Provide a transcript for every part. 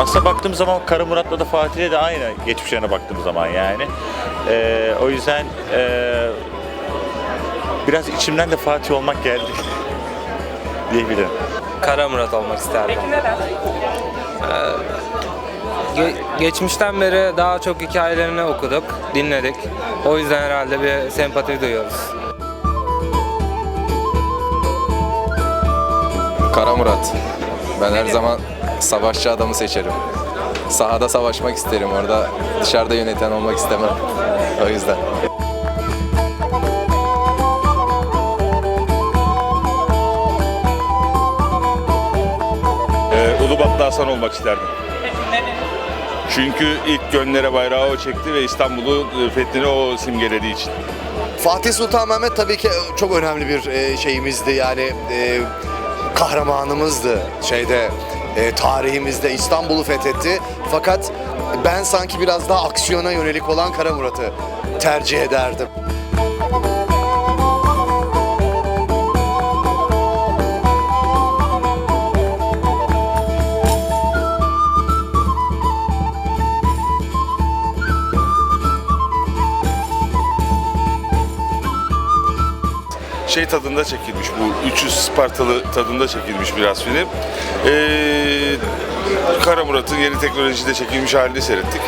Aslında baktığım zaman Kara Murat'la da Fatih'le de aynı geçmişlerine baktığım zaman yani. Ee, o yüzden ee, biraz içimden de Fatih olmak geldi diyebilirim. Kara Murat olmak isterdim. Peki neden? Ge- geçmişten beri daha çok hikayelerini okuduk, dinledik. O yüzden herhalde bir sempati duyuyoruz. Kara Murat. Ben her zaman savaşçı adamı seçerim. Sahada savaşmak isterim orada. Dışarıda yöneten olmak istemem. O yüzden. Ee, Ulubatlı Hasan olmak isterdim. Çünkü ilk gönlere bayrağı o çekti ve İstanbul'u e, fethini o simgelediği için. Fatih Sultan Mehmet tabii ki çok önemli bir e, şeyimizdi yani e, kahramanımızdı şeyde e, tarihimizde İstanbul'u fethetti. Fakat ben sanki biraz daha aksiyona yönelik olan Kara Murat'ı tercih ederdim. Şey tadında çekilmiş bu 300 Spartalı tadında çekilmiş biraz film. Ee, Kara Murat'ın yeni teknolojide çekilmiş halini seyrettik.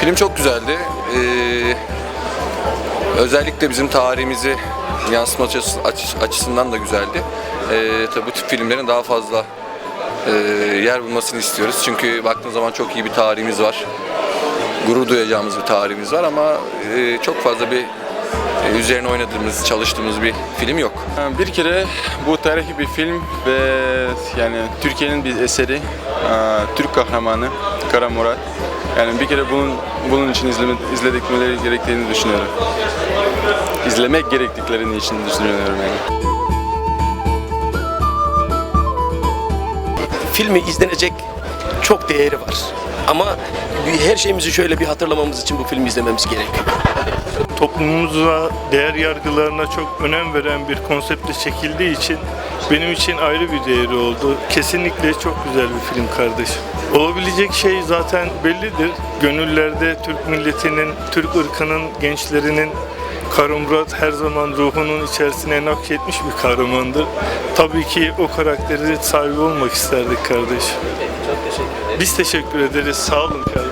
Film çok güzeldi. Ee, özellikle bizim tarihimizi açı- açısından da güzeldi. Ee, tabii bu tip filmlerin daha fazla e, yer bulmasını istiyoruz. Çünkü baktığın zaman çok iyi bir tarihimiz var. Gurur duyacağımız bir tarihimiz var ama e, çok fazla bir üzerine oynadığımız, çalıştığımız bir film yok. Bir kere bu tarihi bir film ve yani Türkiye'nin bir eseri, Türk kahramanı Kara Murat. Yani bir kere bunun bunun için izleme, izledikleri gerektiğini düşünüyorum. İzlemek gerektiklerini için düşünüyorum yani. filmi izlenecek çok değeri var. Ama her şeyimizi şöyle bir hatırlamamız için bu filmi izlememiz gerekiyor. Toplumumuza, değer yargılarına çok önem veren bir konseptle çekildiği için benim için ayrı bir değeri oldu. Kesinlikle çok güzel bir film kardeşim. Olabilecek şey zaten bellidir. Gönüllerde Türk milletinin, Türk ırkının, gençlerinin Kara Murat her zaman ruhunun içerisine nakşetmiş bir kahramandır. Tabii ki o karakteri sahibi olmak isterdik kardeşim. Biz teşekkür ederiz. Sağ olun kardeşim.